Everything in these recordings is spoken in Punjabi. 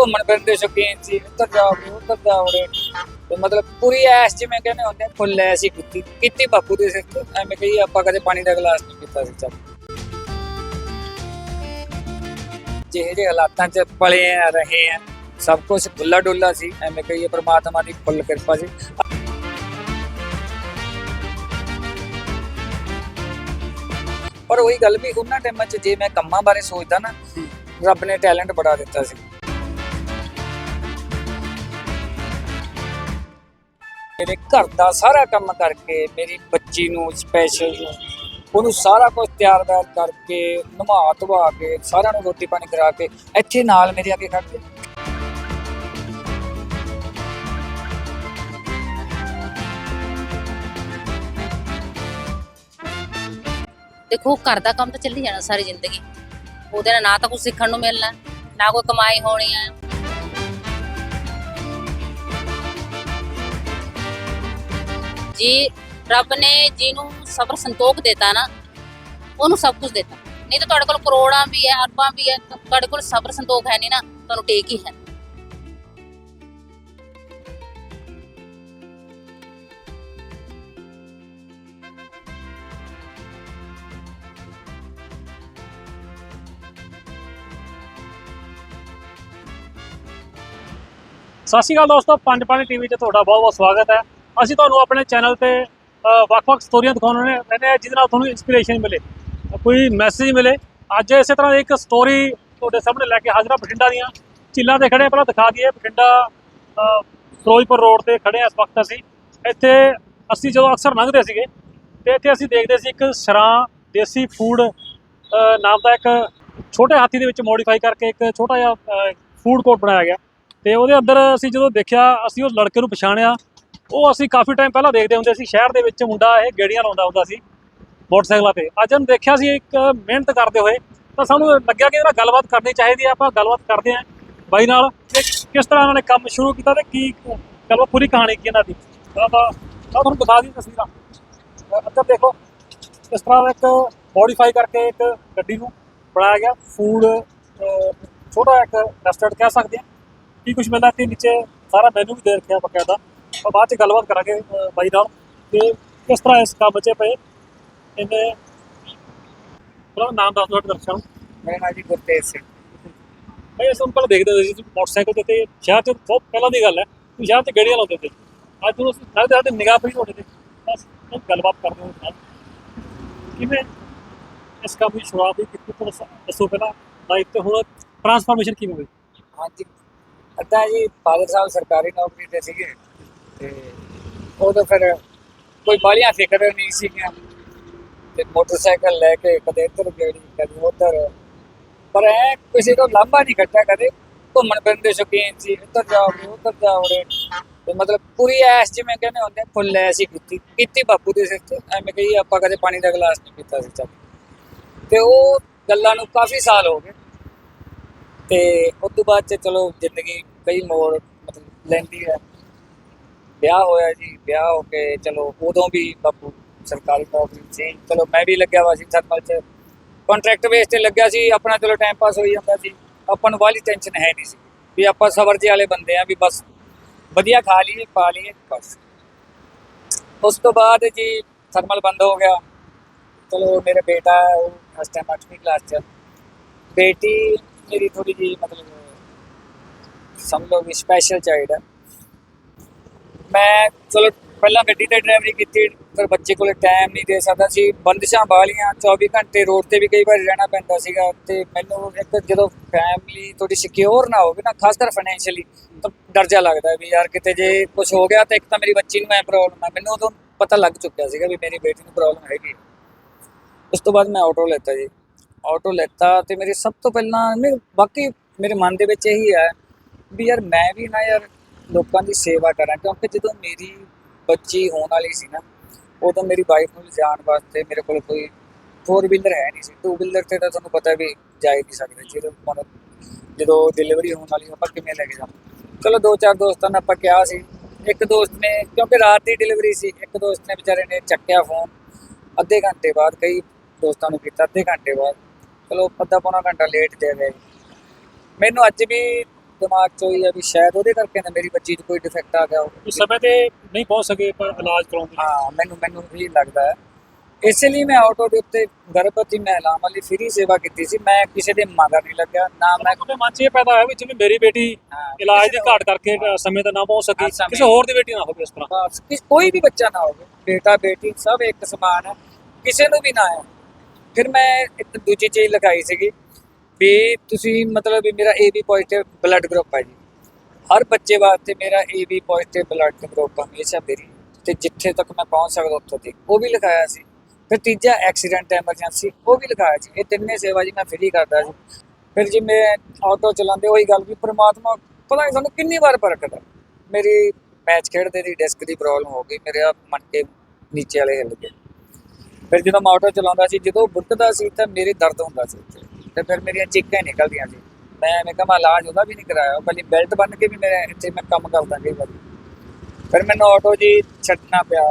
ਘੁੰਮਣ ਫਿਰਨ ਦੇ ਸ਼ੌਕੀਨ ਸੀ ਉੱਧਰ ਜਾਓਗੇ ਉੱਧਰ ਜਾਓਗੇ ਤੇ ਮਤਲਬ ਪੂਰੀ ਐਸ ਜਿਵੇਂ ਕਹਿੰਦੇ ਹੁੰਦੇ ਫੁੱਲ ਐਸੀ ਕੀਤੀ ਕੀਤੀ ਬਾਪੂ ਦੇ ਸਿਰ ਤੇ ਐਵੇਂ ਕਹੀ ਆਪਾਂ ਕਦੇ ਪਾਣੀ ਦਾ ਗਲਾਸ ਨਹੀਂ ਪੀਤਾ ਸੀ ਚੱਲ। ਜਿਹੇ ਜਿਹੇ ਹਾਲਾਤਾਂ 'ਚ ਪਲੇ ਆ ਰਹੇ ਆ ਸਭ ਕੁਝ ਖੁੱਲਾ ਡੁੱਲਾ ਸੀ ਐਵੇਂ ਕਹੀਏ ਪ੍ਰਮਾਤਮਾ ਦੀ ਫੁੱਲ ਕਿਰਪਾ ਸੀ। ਪਰ ਉਹੀ ਗੱਲ ਵੀ ਉਹਨਾਂ ਟਾਈਮਾਂ 'ਚ ਜੇ ਮੈਂ ਕੰਮਾਂ ਬਾਰੇ ਸੋਚਦਾ ਨਾ ਰੱਬ ਨੇ ਟੈਲੈਂਟ ਬੜਾ ਦਿੱਤਾ ਸੀ। ਮੇਰੇ ਘਰ ਦਾ ਸਾਰਾ ਕੰਮ ਕਰਕੇ, ਮੇਰੀ ਬੱਚੀ ਨੂੰ ਸਪੈਸ਼ਲ ਨੂੰ, ਉਹਨੂੰ ਸਾਰਾ ਕੁਝ ਤਿਆਰ ਬਿਆਰ ਕਰਕੇ ਨਵਾ ਧਵਾ ਕੇ, ਸਾਰਿਆਂ ਨੂੰ ਰੋਟੀ ਪਾਣੀ ਕਰਾ ਕੇ, ਇੱਥੇ ਨਾਲ ਮੇਰੇ ਅੱਗੇ ਖੜ ਗਏ। ਦੇਖੋ, ਘਰ ਦਾ ਕੰਮ ਤਾਂ ਚੱਲੀ ਜਾਣਾ ਸਾਰੀ ਜ਼ਿੰਦਗੀ। ਉਹਦੇ ਨਾਲ ਨਾ ਤਾਂ ਕੁਝ ਸਿੱਖਣ ਨੂੰ ਮਿਲਣਾ, ਨਾ ਕੋਈ ਕਮਾਈ ਹੋਣੀ ਹੈ ਜੀ, ਰੱਬ ਨੇ ਜਿਹਨੂੰ ਸਬਰ ਸੰਤੋਖ ਦਿੱਤਾ ਨਾ, ਉਹਨੂੰ ਸਭ ਕੁਝ ਦਿੱਤਾ। ਨਹੀਂ ਤਾਂ ਤੁਹਾਡੇ ਕੋਲ ਕਰੋੜਾਂ ਵੀ ਹੈ, ਅਰਬਾਂ ਵੀ ਹੈ ਤੁਹਾਡੇ ਕੋਲ ਸਬਰ ਸੰਤੋਖ ਹੈ ਨਹੀਂ ਨਾ, ਤੁਹਾਨੂੰ ਟੇਕ ਹੀ ਹੈ। ਸਤਿ ਸ਼੍ਰੀ ਅਕਾਲ ਦੋਸਤੋ, ਪੰਜ ਪੰਜ ਟੀਵੀ 'ਚ ਤੁਹਾਡਾ ਬਹੁਤ ਬਹੁਤ ਸਵਾਗਤ ਹੈ। ਅਸੀਂ ਤੁਹਾਨੂੰ ਆਪਣੇ ਚੈਨਲ ਤੇ ਵੱਖ-ਵੱਖ ਸਟੋਰੀਆਂ ਦਿਖਾਉਣੇ ਰਹਿੰਦੇ ਆ ਜਿਹਦੇ ਨਾਲ ਤੁਹਾਨੂੰ ਇਨਸਪੀਰੇਸ਼ਨ ਮਿਲੇ ਕੋਈ ਮੈਸੇਜ ਮਿਲੇ। ਅੱਜ ਇਸੇ ਤਰ੍ਹਾਂ ਦੀ ਇੱਕ ਸਟੋਰੀ ਤੁਹਾਡੇ ਸਾਹਮਣੇ ਲੈ ਕੇ ਹਾਜ਼ਰ ਹਾਂ ਬਠਿੰਡਾ ਦੀਆਂ। ਝੀਲਾਂ ਤੇ ਖੜੇ ਹਾਂ, ਪਹਿਲਾਂ ਦਿਖਾ ਦਈਏ। ਬਠਿੰਡਾ ਫਿਰੋਜ਼ਪੁਰ ਰੋਡ ਤੇ ਖੜੇ ਹਾਂ ਇਸ ਵਕਤ ਅਸੀਂ। ਇੱਥੇ ਅਸੀਂ ਜਦੋਂ ਅਕਸਰ ਲੰਘਦੇ ਸੀਗੇ ਤੇ ਇੱਥੇ ਅਸੀਂ ਦੇਖਦੇ ਸੀ ਇੱਕ ਸਰਾਂ ਦੇਸੀ ਫੂਡ ਨਾਮ ਦਾ ਇੱਕ ਛੋਟੇ ਹਾਥੀ ਦੇ ਵਿੱਚ ਮੋਡੀਫਾਈ ਕਰਕੇ ਇੱਕ ਛੋਟਾ ਜਿਹਾ ਫੂਡ ਕੋਰਟ ਬਣਾਇਆ ਗਿਆ। ਤੇ ਉਹਦੇ ਅੰਦਰ ਅਸੀਂ ਜਦੋਂ ਦੇਖਿਆ ਅਸੀਂ ਉਸ ਲੜਕੇ ਨੂੰ ਪਛਾਣਿਆ। ਉਹ ਅਸੀਂ ਕਾਫੀ ਟਾਈਮ ਪਹਿਲਾਂ ਦੇਖਦੇ ਹੁੰਦੇ ਸੀ ਸ਼ਹਿਰ ਦੇ ਵਿੱਚ ਮੁੰਡਾ ਇਹ ਗੇੜੀਆਂ ਲਾਉਂਦਾ ਹੁੰਦਾ ਸੀ ਮੋਟਰਸਾਈਕਲਾਂ ਤੇ। ਅੱਜ ਉਹਨੂੰ ਦੇਖਿਆ ਸੀ ਇੱਕ ਮਿਹਨਤ ਕਰਦੇ ਹੋਏ ਤਾਂ ਸਾਨੂੰ ਲੱਗਿਆ ਕਿ ਇਹਨਾਂ ਗੱਲਬਾਤ ਕਰਨੀ ਚਾਹੀਦੀ ਹੈ ਆਪਾਂ ਗੱਲਬਾਤ ਕਰਦੇ ਹਾਂ ਬਾਈ ਨਾਲ ਕਿ ਕਿਸ ਤਰ੍ਹਾਂ ਉਹਨਾਂ ਨੇ ਕੰਮ ਸ਼ੁਰੂ ਕੀਤਾ ਤੇ ਕੀ ਗੱਲਬਾਤ ਪੂਰੀ ਕਹਾਣੀ ਕੀ ਇਹਨਾਂ ਦੀ। ਤਾਂ ਤੁਹਾਨੂੰ ਦਿਖਾ ਦੀ ਤਸਵੀਰਾਂ। ਅ, ਇੱਧਰ ਦੇਖੋ ਇਸ ਤਰ੍ਹਾਂ ਇੱਕ ਮੋਡੀਫਾਈ ਕਰਕੇ ਇੱਕ ਗੱਡੀ ਨੂੰ ਬਣਾਇਆ ਗਿਆ ਫੂਡ ਛੋਟਾ ਇੱਕ ਰੈਸਟੋਰੈਂਟ ਕਹਿ ਸਕਦੇ ਹਾਂ। ਕੀ ਕੁਝ ਮਿਲਦਾ ਤੇ ਨੀਚੇ ਸਾਰਾ ਮੈਨੂ ਵੀ ਦੇ ਰੱਖਿਆ ਬਕਾਇਦਾ ਆਪਾਂ ਬਾਅਦ ਚ ਗੱਲਬਾਤ ਕਰਾਂਗੇ ਬਾਈ ਨਾਲ। ਕਿ ਕਿਸ ਤਰ੍ਹਾਂ ਇਸ ਕੰਮ 'ਚ ਪਏ? ਇਹਨੇ ਉਹਦਾ ਨਾਮ ਦੱਸ ਦਿਓ ਦਰਸ਼ਕਾਂ ਨੂੰ। ਮੇਰਾ ਨਾਮ ਜੀ ਗੁਰਤੇਜ ਸਿੰਘ। ਭਾਈ ਅਸੀਂ ਪਹਿਲਾਂ ਦੇਖਦੇ ਹੁੰਦੇ ਸੀ ਤੁਸੀਂ ਮੋਟਰਸਾਈਕਲ ਤੇ ਤੇ ਸ਼ਹਿਰ 'ਚ ਬਹੁਤ ਪਹਿਲਾਂ ਦੀ ਗੱਲ ਹੈ ਤੁਸੀਂ ਸ਼ਹਿਰ 'ਚ ਗੱਡੀਆਂ ਲਾਉਂਦੇ ਤੇ। ਅੱਜ ਨੂੰ ਅਸੀਂ ਸਾਡੇ ਸਾਡੇ ਨਿਗਾਹ ਪਈ ਤੁਹਾਡੇ ਤੇ ਬਸ ਉਹ ਗੱਲਬਾਤ ਕਰਦੇ ਹਾਂ ਨਾਲ। ਕਿਵੇਂ ਇਸ ਕੰਮ ਦੀ ਸ਼ੁਰੂਆਤ ਹੋਈ? ਕਿੱਥੇ ਤੋਂ ਦੱਸੋ- ਦੱਸੋ ਪਹਿਲਾਂ। ਲਾਈਫ ਤੇ ਹੁਣ ਟਰਾਂਸਫਾਰਮੇਸ਼ਨ ਕਿਵੇਂ ਹੋਈ? ਹਾਂਜੀ। ਅੱਧਾ ਜੀ ਫਾਦਰ ਸਾਹਿਬ ਸਰਕਾਰੀ ਨੌਕਰੀ ਤੇ ਸੀਗੇ। ਤੇ ਉਦੋਂ ਫਿਰ ਕੋਈ ਬਾਲੀਆਂ ਫਿਕਰ ਨਹੀਂ ਸੀਗੀਆਂ। ਤੇ ਮੋਟਰਸਾਈਕਲ ਲੈ ਕੇ ਕਦੇ ਇੱਧਰ ਗੇੜੀ ਕਦੇ ਉੱਧਰ। ਪਰ ਐ ਕਿਸੇ ਤੋਂ ਲਾਂਭਾ ਨਹੀਂ ਕੱਟਿਆ ਕਦੇ। ਘੁੰਮਣ ਫਿਰਨ ਦੇ ਸ਼ੌਕੀਨ ਸੀ ਇੱਧਰ ਜਾਓਗੇ ਉੱਧਰ ਜਾਓਗੇ ਤੇ ਮਤਲਬ ਪੂਰੀ ਐਸ ਜਿਵੇਂ ਕਹਿੰਦੇ ਹੁੰਦੇ ਆ, ਫੁੱਲ ਐਸੀ ਕੀਤੀ। ਕੀਤੀ ਬਾਪੂ ਦੇ ਸਿਰ ਤੇ ਐਵੇਂ ਕਹੀ ਆਪਾਂ ਕਦੇ ਪਾਣੀ ਦਾ ਗਲਾਸ ਨਹੀਂ ਪੀਤਾ ਸੀ ਚੱਲ। ਤੇ ਉਹ ਗੱਲਾਂ ਨੂੰ ਕਾਫੀ ਸਾਲ ਹੋ ਗਏ। ਤੇ ਉਸ ਤੋਂ ਬਾਅਦ ਚ ਚਲੋ ਜ਼ਿੰਦਗੀ ਕਈ ਮੋੜ ਮਤਲਬ ਲੈਂਦੀ ਹੈ। ਵਿਆਹ ਹੋਇਆ ਜੀ ਵਿਆਹ ਹੋ ਕੇ ਚਲੋ ਉਦੋਂ ਵੀ ਬਾਪੂ ਸਰਕਾਰੀ ਨੌਕਰੀ ਸੀ। ਚਲੋ ਮੈਂ ਵੀ ਲੱਗਿਆ ਵਾ ਸੀ ਥਰਮਲ ਚ। ਕੰਟਰੈਕਟ ਬੇਸ ਤੇ ਲੱਗਿਆ ਸੀ ਆਪਣਾ ਚਲੋ ਟਾਈਮ ਪਾਸ ਹੋਈ ਜਾਂਦਾ ਸੀ। ਆਪਾਂ ਨੂੰ ਬਾਹਲੀ ਟੈਨਸ਼ਨ ਹੈ ਨਹੀਂ ਸੀ ਵੀ ਆਪਾਂ ਸਬਰ ਜਿਹੇ ਵਾਲੇ ਬੰਦੇ ਆ ਵੀ ਬਸ ਵਧੀਆ ਖਾ ਲਈਏ ਪਾ ਲਈਏ ਬਸ। ਉਸ ਤੋਂ ਬਾਅਦ ਜੀ ਥਰਮਲ ਬੰਦ ਹੋ ਗਿਆ। ਚਲੋ ਮੇਰਾ ਬੇਟਾ ਹੈ, ਉਹ ਇਸ ਟਾਈਮ 8ਵੀਂ ਕਲਾਸ ਚ। ਬੇਟੀ ਮੇਰੀ ਥੋੜੀ ਜੀ ਮਤਲਬ ਸਮਝ ਲਓ ਵੀ ਸਪੈਸ਼ਲ ਚਾਈਲਡ ਹੈ। ਮੈਂ ਚਲੋ ਪਹਿਲਾਂ ਗੱਡੀ ਤੇ ਡਰਾਈਵਰੀ ਕੀਤੀ, ਫਿਰ ਬੱਚੇ ਕੋਲੇ ਟਾਈਮ ਨਹੀਂ ਦੇ ਸਕਦਾ ਸੀ। ਬੰਦਿਸ਼ਾਂ ਵਾਲੀਆਂ 24 ਘੰਟੇ ਰੋਡ ਤੇ ਵੀ ਕਈ ਵਾਰ ਰਹਿਣਾ ਪੈਂਦਾ ਸੀਗਾ। ਤੇ ਮੈਨੂੰ ਇੱਕ ਜਦੋਂ ਫੈਮਿਲੀ ਥੋੜੀ ਸਿਕਿਉਰ ਨਾ ਹੋਵੇ ਨਾ, ਖਾਸ ਕਰ ਫਾਈਨੈਂਸ਼ੀਅਲੀ ਤਾਂ ਡਰ ਜਾ ਲੱਗਦਾ ਵੀ ਯਾਰ ਕਿਤੇ ਜੇ ਕੁਝ ਹੋ ਗਿਆ ਤਾਂ ਇੱਕ ਤਾਂ ਮੇਰੀ ਬੱਚੀ ਨੂੰ ਮੈਂ ਪ੍ਰੋਬਲਮ ਹੈ ਮੈਨੂੰ ਉਦੋਂ ਪਤਾ ਲੱਗ ਚੁੱਕਿਆ ਸੀਗਾ ਵੀ ਮੇਰੀ ਬੇਟੀ ਨੂੰ ਪ੍ਰੋਬਲਮ ਹੈਗੀ ਉਸ ਤੋਂ ਬਾਅਦ ਮੈਂ ਆਟੋ ਲੈਤਾ ਜੀ। ਆਟੋ ਲੈਤਾ ਤੇ ਮੇਰੇ ਸਭ ਤੋਂ ਪਹਿਲਾਂ ਨਹੀਂ ਬਾਕੀ ਮੇਰੇ ਮਨ ਦੇ ਵਿੱਚ ਇਹੀ ਹੈ ਵੀ ਯਾਰ ਮੈਂ ਵੀ ਨਾ ਯਾਰ ਲੋਕਾਂ ਦੀ ਸੇਵਾ ਕਰਾਂ, ਕਿਉਂਕਿ ਜਦੋਂ ਮੇਰੀ ਬੱਚੀ ਹੋਣ ਵਾਲੀ ਸੀ ਨਾ, ਉਦੋਂ ਮੇਰੀ ਵਾਈਫ ਨੂੰ ਲਿਜਾਣ ਵਾਸਤੇ ਮੇਰੇ ਕੋਲ ਕੋਈ ਫੋਰ ਵੀਲਰ ਹੈ ਨਹੀਂ ਸੀ। ਟੂ ਵੀਲਰ ਤੇ ਤਾਂ ਤੁਹਾਨੂੰ ਪਤਾ ਵੀ ਜਾ ਹੀ ਨਹੀਂ ਸਕਦੇ ਜਦੋਂ ਹੁਣ ਜਦੋਂ ਡਿਲੀਵਰੀ ਹੋਣ ਵਾਲੀ ਆਪਾਂ ਕਿਵੇਂ ਲੈ ਕੇ ਜਾਵਾਂ? ਚਲੋ ਦੋ ਚਾਰ ਦੋਸਤਾਂ ਨੇ ਆਪਾਂ ਕਿਹਾ ਸੀ, ਇੱਕ ਦੋਸਤ ਨੇ, ਕਿਉਂਕਿ ਰਾਤ ਦੀ ਡਿਲੀਵਰੀ ਸੀ, ਇੱਕ ਦੋਸਤ ਨੇ ਵਿਚਾਰੇ ਨੇ ਚੱਕਿਆ ਫੋਨ ਅੱਧੇ ਘੰਟੇ ਬਾਅਦ ਕਈ ਦੋਸਤਾਂ ਨੂੰ ਕੀਤਾ, ਅੱਧੇ ਘੰਟੇ ਬਾਅਦ। ਚਲੋ ਅੱਧਾ ਪੌਣਾ ਘੰਟਾ ਲੇਟ ਦੇ ਗਏ। ਮੈਨੂੰ ਅੱਜ ਵੀ ਦਿਮਾਗ 'ਚ ਹੋਈ ਹੈ ਵੀ ਸ਼ਾਇਦ ਉਹਦੇ ਕਰਕੇ ਨਾ ਮੇਰੀ ਬੱਚੀ 'ਚ ਕੋਈ ਡਿਫੈਕਟ ਆ ਗਿਆ ਹੋਵੇ। ਉਸ ਸਮੇਂ ਤੇ ਨਹੀਂ ਪਹੁੰਚ ਸਕੇ ਪਰ ਇਲਾਜ ਕਰਾਉਣ ਦੇ ਲਈ। ਹਾਂ ਮੈਨੂੰ ਮੈਨੂੰ ਵੀ ਲੱਗਦਾ ਹੈ। ਇਸੇ ਲਈ ਮੈਂ ਆਟੋ ਦੇ ਉੱਤੇ ਗਰਭਵਤੀ ਮਹਿਲਾਵਾਂ ਵਾਲੀ ਫ੍ਰੀ ਸੇਵਾ ਕੀਤੀ ਸੀ। ਮੈਂ ਕਿਸੇ ਦੇ ਮਗਰ ਨਹੀਂ ਲੱਗਿਆ ਨਾ ਮੈਂ ਤੁਹਾਡੇ ਮਨ 'ਚ ਇਹ ਪੈਦਾ ਹੋਇਆ ਵੀ ਜਿਵੇਂ ਮੇਰੀ ਬੇਟੀ ਹਾਂ, ਇਲਾਜ ਕਿਸੇ ਦੀ ਘਾਟ ਕਰਕੇ ਅ, ਸਮੇਂ ਤੇ ਨਾ ਪਹੁੰਚ ਸਕੀ ਹਾਂ, ਸਮੇਂ- ਕਿਸੇ ਹੋਰ ਦੀ ਬੇਟੀ ਨਾ ਹੋਵੇ ਇਸ ਤਰ੍ਹਾਂ। ਬਸ ਕਿ ਕੋਈ ਵੀ ਬੱਚਾ ਨਾ ਹੋਵੇ ਬੇਟਾ ਬੇਟੀ ਸਭ ਇੱਕ ਸਮਾਨ ਹੈ ਕਿਸੇ ਨੂੰ ਵੀ ਨਾ ਹੈ ਫਿਰ ਮੈਂ ਇੱਕ ਦੂਜੀ ਚੀਜ਼ ਲਗਾਈ ਸੀਗੀ ਵੀ ਤੁਸੀਂ ਮਤਲਬ ਵੀ ਮੇਰਾ ਏਬੀ ਪੋਜ਼ਿਟਿਵ ਬਲੱਡ ਗਰੁੱਪ ਹੈ ਜੀ। ਹਰ ਬੱਚੇ ਵਾਸਤੇ ਮੇਰਾ ਏਬੀ ਪੋਜ਼ਿਟਿਵ ਬਲੱਡ ਗਰੁੱਪ ਹਮੇਸ਼ਾ ਮੇਰੀ। ਤੇ ਜਿੱਥੇ ਤੱਕ ਮੈਂ ਪਹੁੰਚ ਸਕਦਾ ਉੱਥੋਂ ਤੱਕ ਉਹ ਵੀ ਲਿਖਾਇਆ ਸੀ। ਫਿਰ ਤੀਜਾ ਐਕਸੀਡੈਂਟ ਐਮਰਜੈਂਸੀ ਉਹ ਵੀ ਲਿਖਾਇਆ ਸੀ। ਇਹ ਤਿੰਨੇ ਸੇਵਾ ਜੀ ਮੈਂ ਫ੍ਰੀ ਕਰਦਾ ਸੀ। ਫਿਰ ਜੀ ਮੈਂ ਆਟੋ ਚਲਾਉਂਦੇ ਉਹੀ ਗੱਲ ਵੀ ਪ੍ਰਮਾਤਮਾ ਪਤਾ ਨਹੀਂ ਸਾਨੂੰ ਕਿੰਨੀ ਵਾਰ ਪਰਖਦਾ ਮੇਰੀ ਮੈਚ ਖੇਡਦੇ ਦੀ ਡਿਸਕ ਦੀ ਪ੍ਰੋਬਲਮ ਹੋ ਗਈ। ਮੇਰੇ ਆ ਮਣਕੇ ਨੀਚੇ ਵਾਲੇ ਹਿੱਲ ਗਏ। ਫਿਰ ਜਦੋਂ ਮੈਂ ਆਟੋ ਚਲਾਉਂਦਾ ਸੀ, ਜਦੋਂ ਬੁੱਟਦਾ ਸੀ ਤਾਂ ਮੇਰੇ ਦਰਦ ਹੁੰਦਾ ਸੀ ਤੇ ਫਿਰ ਮੇਰੀਆਂ ਚੀਕਾਂ ਨਿਕਲਦੀਆਂ ਸੀ। ਮੈਂ ਐਵੇਂ ਕਮਾ ਇਲਾਜ ਉਹਦਾ ਵੀ ਨਹੀਂ ਕਰਾਇਆ ਉਹ ਪਹਿਲੀ ਬੈਲਟ ਬੰਨ ਕੇ ਵੀ ਮੇਰੇ ਇੱਥੇ ਮੈਂ ਕੰਮ ਕਰਦਾ ਕਈ ਵਾਰੀ। ਫਿਰ ਮੈਨੂੰ ਆਟੋ ਜੀ ਛੱਡਣਾ ਪਿਆ।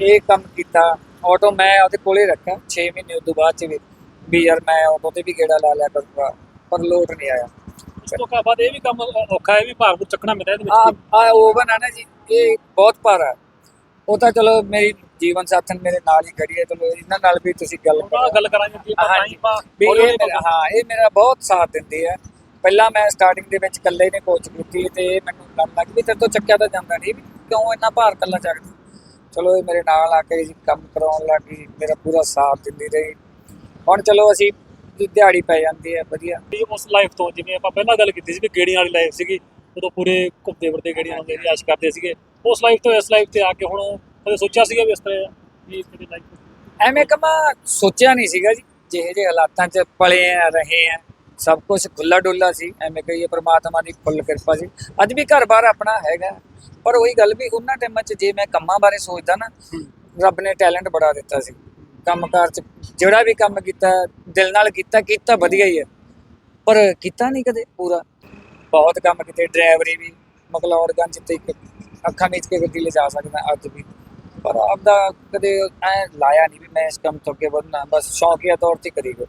ਇਹ ਕੰਮ ਕੀਤਾ। ਆਟੋ ਮੈਂ ਉਹਦੇ ਕੋਲੇ ਰੱਖਿਆ। 6 ਮਹੀਨੇ ਉਸ ਤੋਂ ਬਾਅਦ ਚ ਵੀ ਯਾਰ ਮੈਂ ਆਟੋ ਤੇ ਵੀ ਗੇੜਾ ਲਾ ਲਿਆ ਕਰੂੰਗਾ ਪਰ ਲੋਟ ਨਹੀਂ ਆਇਆ। ਉਸ ਤੋਂ ਬਾਅਦ ਇਹ ਵੀ ਕੰਮ ਔਖਾ ਹੈ ਵੀ ਭਾਰ ਨੂੰ ਚੱਕਣਾ ਮਿਲਦਾ ਇਹਦੇ ਵਿੱਚ ਆ ਓਵਨ ਆ ਨਾ ਜੀ ਇਹ ਬਹੁਤ ਭਾਰਾ। ਉਹ ਤਾਂ ਚਲੋ ਮੇਰੀ ਜੀਵਨ ਸਾਥਣ ਮੇਰੇ ਨਾਲ ਹੀ ਖੜੀ ਹੈ ਚਲੋ ਇਹਨਾਂ ਨਾਲ ਵੀ ਤੁਸੀਂ ਗੱਲ ਕਰੋ। ਗੱਲ ਕਰਾਂਗੇ ਜੀ। ਆਪਾਂ। ਟਾਈਮ ਮੇਰਾ ਹਾਂ ਇਹ ਮੇਰਾ ਬਹੁਤ ਸਾਥ ਦਿੰਦੀ ਹੈ। ਪਹਿਲਾਂ ਮੈਂ ਸਟਾਰਟਿੰਗ ਦੇ ਵਿੱਚ ਇਕੱਲੇ ਨੇ ਕੋਚ ਕੀਤੀ ਤੇ ਮੈਨੂੰ ਕੰਮ ਲੱਗ ਵੀ ਤੇਰੇ ਤੋਂ ਚੱਕਿਆ ਤਾਂ ਜਾਂਦਾ ਨਹੀਂ ਵੀ ਕਿਉਂ ਇੰਨਾ ਭਾਰ ਇਕੱਲਾ ਚੱਕਦਾ। ਚਲੋ ਇਹ ਮੇਰੇ ਨਾਲ ਆ ਕੇ ਕੰਮ ਕਰਾਉਣ ਲੱਗੀ ਮੇਰਾ ਪੂਰਾ ਸਾਥ ਦਿੰਦੀ ਰਹੀ। ਹੁਣ ਚਲੋ ਅਸੀਂ ਦਿਹਾੜੀ ਪੈ ਜਾਂਦੀ ਹੈ ਵਧੀਆ। ਉਸ ਲਾਈਫ ਤੋਂ ਜਿਵੇਂ ਆਪਾਂ ਪਹਿਲਾਂ ਗੱਲ ਕੀਤੀ ਸੀ ਵੀ ਗੇੜੀਆਂ ਵਾਲੀ ਲਾਈਫ ਸੀਗੀ ਉਦੋਂ ਪੂਰੇ ਘੁੰਮਦੇ ਵਰਦੇ ਗੇੜੀਆਂ ਹੁੰਦੇ ਸੀ ਐਸ਼ ਕਰਦੇ ਸੀਗੇ। ਉਸ ਲਾਈਫ ਤੋਂ ਇਸ ਲਾਈਫ ਤੇ ਆ ਕੇ ਹੁਣ ਕਦੇ ਸੋਚਿਆ ਸੀਗਾ ਵੀ ਇਸ ਤਰ੍ਹਾਂ ਵੀ ਕਿਤੇ ਲਾਈਫ ਐਵੇਂ ਕਮਾ ਸੋਚਿਆ ਨਹੀਂ ਸੀਗਾ ਜੀ ਜਿਹੇ ਜਿਹੇ ਹਾਲਾਤਾਂ 'ਚ ਪਲੇ ਆ ਰਹੇ ਆ ਸਭ ਕੁਝ ਖੁੱਲਾ ਡੁੱਲਾ ਸੀ ਐਵੇਂ ਕਹੀਏ ਪ੍ਰਮਾਤਮਾ ਦੀ ਫੁੱਲ ਕਿਰਪਾ ਸੀ। ਅੱਜ ਵੀ ਘਰ-ਬਾਰ ਆਪਣਾ ਹੈਗਾ ਪਰ ਉਹੀ ਗੱਲ ਵੀ ਉਹਨਾਂ ਟਾਈਮਾਂ 'ਚ ਜੇ ਮੈਂ ਕੰਮਾਂ ਬਾਰੇ ਸੋਚਦਾ ਨਾ ਰੱਬ ਨੇ ਟੈਲੈਂਟ ਬੜਾ ਦਿੱਤਾ ਸੀ। ਕੰਮਕਾਰ 'ਚ ਜਿਹੜਾ ਵੀ ਕੰਮ ਕੀਤਾ ਦਿਲ ਨਾਲ ਕੀਤਾ ਕੀਤਾ ਵਧੀਆ ਹੀ ਹੈ ਪਰ ਕੀਤਾ ਨਹੀਂ ਕਦੇ ਪੂਰਾ। ਬਹੁਤ ਕੰਮ ਕੀਤੇ ਡਰਾਈਵਰੀ ਵੀ ਮਕਲੌੜਗੰਜ ਤੇ ਇੱਕ ਅੱਖਾਂ ਮੀਚ ਕੇ ਗੱਡੀ ਲੈ ਜਾ ਸਕਦਾ ਅੱਜ ਵੀ। ਪਰ ਆਪਦਾ ਕਦੇ ਐ ਲਾਇਆ ਨਹੀਂ ਵੀ ਮੈਂ ਇਸ ਕੰਮ ਤੋਂ ਅੱਗੇ ਵਧਣਾ ਬਸ ਸ਼ੌਕੀਆ ਤੌਰ ਤੇ ਕਰੀ ਗਏ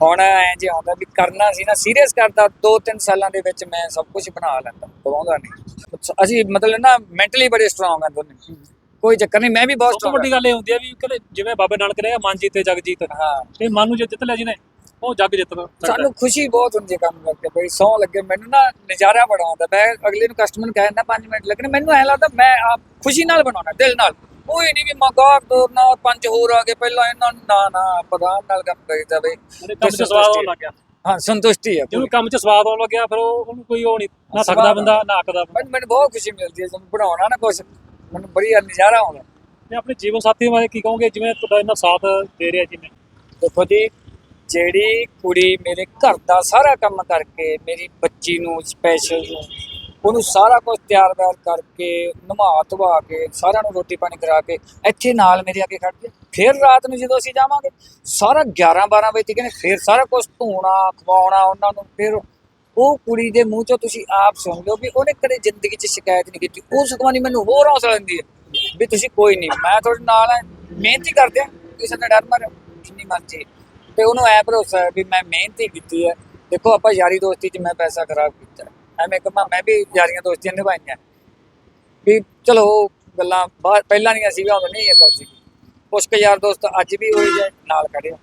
ਹੁਣ ਐ ਜੇ ਆਉਂਦਾ ਵੀ ਕਰਨਾ ਸੀ ਨਾ ਸੀਰੀਅਸ ਕਰਦਾ 2-3 ਸਾਲਾਂ ਦੇ ਵਿੱਚ ਮੈਂ ਸਭ ਕੁਝ ਬਣਾ ਲੈਂਦਾ ਗਵਾਉਂਦਾ ਨਹੀਂ ਅਸੀਂ ਮਤਲਬ ਨਾ ਮੈਂਟਲੀ ਬੜੇ ਸਟਰੋਂਗ ਆ ਦੋਨੇ। ਕੋਈ ਚੱਕਰ ਨਹੀਂ ਮੈਂ ਵੀ ਬਹੁਤ ਸਟਰੋਂਗ ਵੱਡੀ ਗੱਲ ਇਹ ਹੁੰਦੀ ਹੈ ਵੀ ਕਹਿੰਦੇ ਜਿਵੇਂ ਬਾਬੇ ਨਾਨਕ ਨੇ ਮਨ ਜੀਤੇ ਜਗ ਜੀਤ। ਹਾਂ। ਤੇ ਮਨ ਨੂੰ ਜੇ ਜਿੱਤ ਲਿਆ ਜਿਹਨੇ ਉਹ ਜੱਗ ਜਿੱਤਦਾ। ਸਾਨੂੰ ਖੁਸ਼ੀ ਬਹੁਤ ਹੁੰਦੀ ਹੈ ਕੰਮ ਕਰਕੇ ਬਈ ਸੌ ਲੱਗੇ ਮੈਨੂੰ ਨਾ ਨਜ਼ਾਰਾ ਬੜਾ ਆਉਂਦਾ। ਮੈਂ ਅਗਲੇ ਨੂੰ ਕਸਟਮਰ ਨੂੰ ਕਹਿੰਦਾ 5 ਮਿੰਟ ਲੱਗਣੇ ਮੈਨੂੰ ਐ ਲੱਗਦਾ ਮੈਂ ਆਪ ਖੁਸ਼ੀ ਨਾਲ ਬਣਾਉਣਾ ਦਿਲ ਨਾਲ। ਕੋਈ ਨਹੀਂ ਵੀ ਮਗਾਕ ਤੋਰਨਾ ਔਰ ਪੰਜ ਹੋਰ ਆ ਕੇ ਪਹਿਲਾਂ ਇਹਨਾਂ ਨੂੰ ਨਾ ਨਾ ਪ੍ਰਧਾਨ ਨਾਲ ਕੰਮ ਬਈ ਉਹਦੇ ਕੰਮ 'ਚ ਸਵਾਦ ਆਉਣ ਲੱਗ ਗਿਆ ਹਾਂ ਸੰਤੁਸ਼ਟੀ ਹੈ ਜਿਹਨੂੰ ਕੰਮ 'ਚ ਸਵਾਦ ਆਉਣ ਲੱਗਿਆ ਫਿਰ ਉਹ ਉਹਨੂੰ ਕੋਈ ਉਹ ਨਹੀਂ ਨਾ ਸਵਾਦ ਥੱਕਦਾ ਬੰਦਾ ਨਾ ਮੈਨੂੰ ਮੈਨੂੰ ਬਹੁਤ ਖੁਸ਼ੀ ਮਿਲਦੀ ਹੈ ਜਦੋਂ ਬਣਾਉਣਾ ਨਾ ਕੁਝ ਮੈਨੂੰ ਬੜੀ ਨਜ਼ਾਰਾ ਆਉਂਦਾ। ਤੇ ਆਪਣੇ ਜੀਵਨ ਸਾਥੀ ਬਾਰੇ ਕੀ ਕਹੋਗੇ ਜਿਵੇਂ ਤੁਹਾਡਾ ਇਹਨਾਂ ਸਾਥ ਦੇ ਰਿਹਾ ਜਿਵੇਂ ਦੇਖੋ ਜੀ ਜਿਹੜੀ ਕੁੜੀ ਮੇਰੇ ਘਰ ਦਾ ਸਾਰਾ ਕੰਮ ਕਰਕੇ ਮੇਰੀ ਬੱਚੀ ਨੂੰ ਸਪੈਸ਼ਲ ਨੂੰ ਉਹਨੂੰ ਸਾਰਾ ਕੁਝ ਤਿਆਰ ਬਿਆਰ ਕਰਕੇ ਨਵਾ ਧਵਾ ਕੇ, ਸਾਰਿਆਂ ਨੂੰ ਰੋਟੀ ਪਾਣੀ ਕਰਾ ਕੇ, ਇੱਥੇ ਨਾਲ ਮੇਰੇ ਆ ਕੇ ਖੜ ਗਏ ਫਿਰ ਰਾਤ ਨੂੰ ਜਦੋਂ ਅਸੀਂ ਜਾਵਾਂਗੇ, ਸਾਰਾ 11 12 ਵਜੇ ਤੱਕ ਨੇ, ਫਿਰ ਸਾਰਾ ਕੁਝ ਧੋਣਾ, ਖਵਾਉਣਾ, ਉਹਨਾਂ ਨੂੰ ਫਿਰ ਉਹ ਕੁੜੀ ਦੇ ਮੂੰਹ ਚੋਂ ਤੁਸੀਂ ਆਪ ਸੁਣ ਲਿਓ ਵੀ ਉਹਨੇ ਕਦੇ ਜ਼ਿੰਦਗੀ 'ਚ ਸ਼ਿਕਾਇਤ ਨਹੀਂ ਕੀਤੀ, ਉਹ ਸੁਖਮਾਨੀ ਮੈਨੂੰ ਹੋਰ ਹੌਸਲਾ ਦਿੰਦੀ ਹੈ ਵੀ ਤੁਸੀਂ ਕੋਈ ਨਹੀਂ, ਮੈਂ ਤੁਹਾਡੇ ਨਾਲ ਹਾਂ, ਮਿਹਨਤੀ ਕਰਦੇ ਆ ਕਿਸੇ ਦਾ ਡਰ ਮਰ, ਜਿੰਨੀ ਮਰਜ਼ੀ। ਤੇ ਉਹਨੂੰ ਐ ਭਰੋਸਾ ਹੈ ਵੀ ਮੈਂ ਮਿਹਨਤ ਹੀ ਕੀਤੀ ਹੈ। ਦੇਖੋ ਆਪਾਂ ਯਾਰੀ ਦੋਸਤੀ 'ਚ ਮੈਂ ਪੈਸਾ ਖਰਾਬ ਕੀਤਾ। ਐਵੇਂ ਕਮਾ ਮੈਂ ਵੀ ਯਾਰੀਆਂ ਦੋਸਤੀਆਂ ਨਿਭਾਈਆਂ। ਵੀ ਚਲੋ ਗੱਲਾਂ ਪਹਿਲਾਂ ਨਹੀਂ ਸੀ ਹੁਣ ਨਹੀਂ ਇਹ ਕੁਝ ਕੁਛ ਕੁ ਯਾਰ ਦੋਸਤ ਅੱਜ ਵੀ ਹੋਏ ਜੇ ਨਾਲ ਖੜੇ ਆ।